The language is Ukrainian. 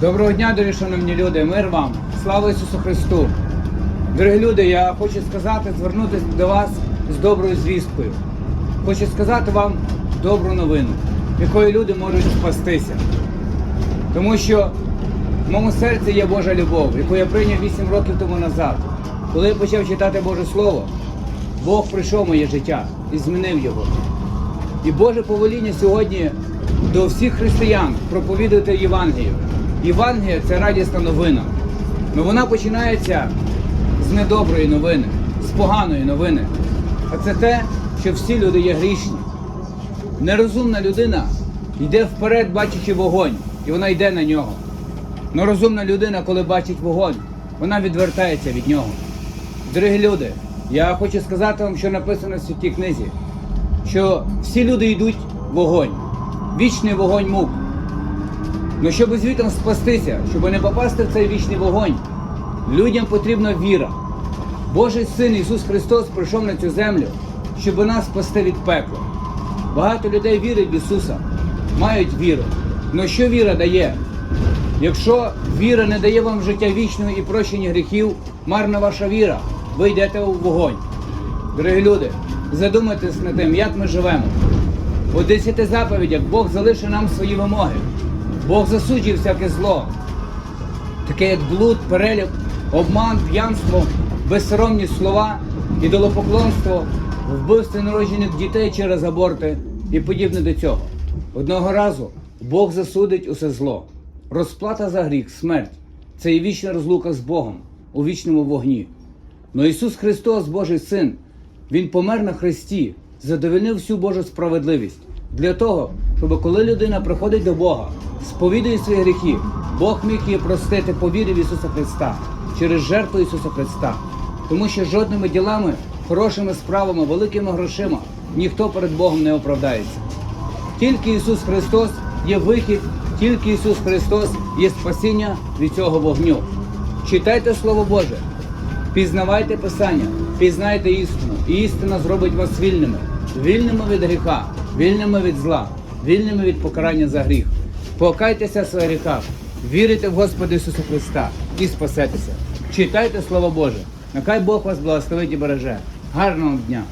Доброго дня, дорогі шановні люди, мир вам, слава Ісусу Христу. Дорогі люди, я хочу сказати, звернутися до вас з доброю звісткою. Хочу сказати вам добру новину, якою люди можуть спастися. Тому що в моєму серці є Божа любов, яку я прийняв 8 років тому назад. Коли я почав читати Боже Слово, Бог прийшов в моє життя і змінив його. І Боже повеління сьогодні до всіх християн проповідувати Євангелію. Євангелія це радісна новина. Но вона починається з недоброї новини, з поганої новини. А це те, що всі люди є грішні. Нерозумна людина йде вперед, бачачи вогонь, і вона йде на нього. Но розумна людина, коли бачить вогонь, вона відвертається від нього. Дорогі люди, я хочу сказати вам, що написано в святій книзі, що всі люди йдуть в вогонь, вічний вогонь мук. Ну щоб звітом спастися, щоб не попасти в цей вічний вогонь, людям потрібна віра. Божий син Ісус Христос прийшов на цю землю, щоб нас спасти від пекла. Багато людей вірять в Ісуса, мають віру. Но що віра дає? Якщо віра не дає вам життя вічного і прощення гріхів, марна ваша віра, ви йдете у вогонь. Дорогі люди, задумайтесь над тим, як ми живемо. У десяти заповідях Бог залишив нам свої вимоги. Бог засуджує всяке зло, таке як блуд, перелюб, обман, п'янство, безсоромні слова, ідолопоклонство, вбивство народжених дітей через аборти і подібне до цього. Одного разу Бог засудить усе зло. Розплата за гріх, смерть це і вічна розлука з Богом у вічному вогні. Но Ісус Христос, Божий Син, Він помер на Христі, задовольнив всю Божу справедливість для того, щоб коли людина приходить до Бога, сповідує свої гріхи, Бог міг її простити по вірі в Ісуса Христа через жертву Ісуса Христа. Тому що жодними ділами, хорошими справами, великими грошима ніхто перед Богом не оправдається. Тільки Ісус Христос є вихід, тільки Ісус Христос є спасіння від цього вогню. Читайте Слово Боже, пізнавайте Писання, пізнайте істину, і істина зробить вас вільними, вільними від гріха, вільними від зла, вільними від покарання за гріх. Покайтеся в своїх гріхах, вірите в Господа Ісуса Христа і спасетеся. Читайте Слово Боже. Нехай Бог вас благословить і береже. Гарного дня!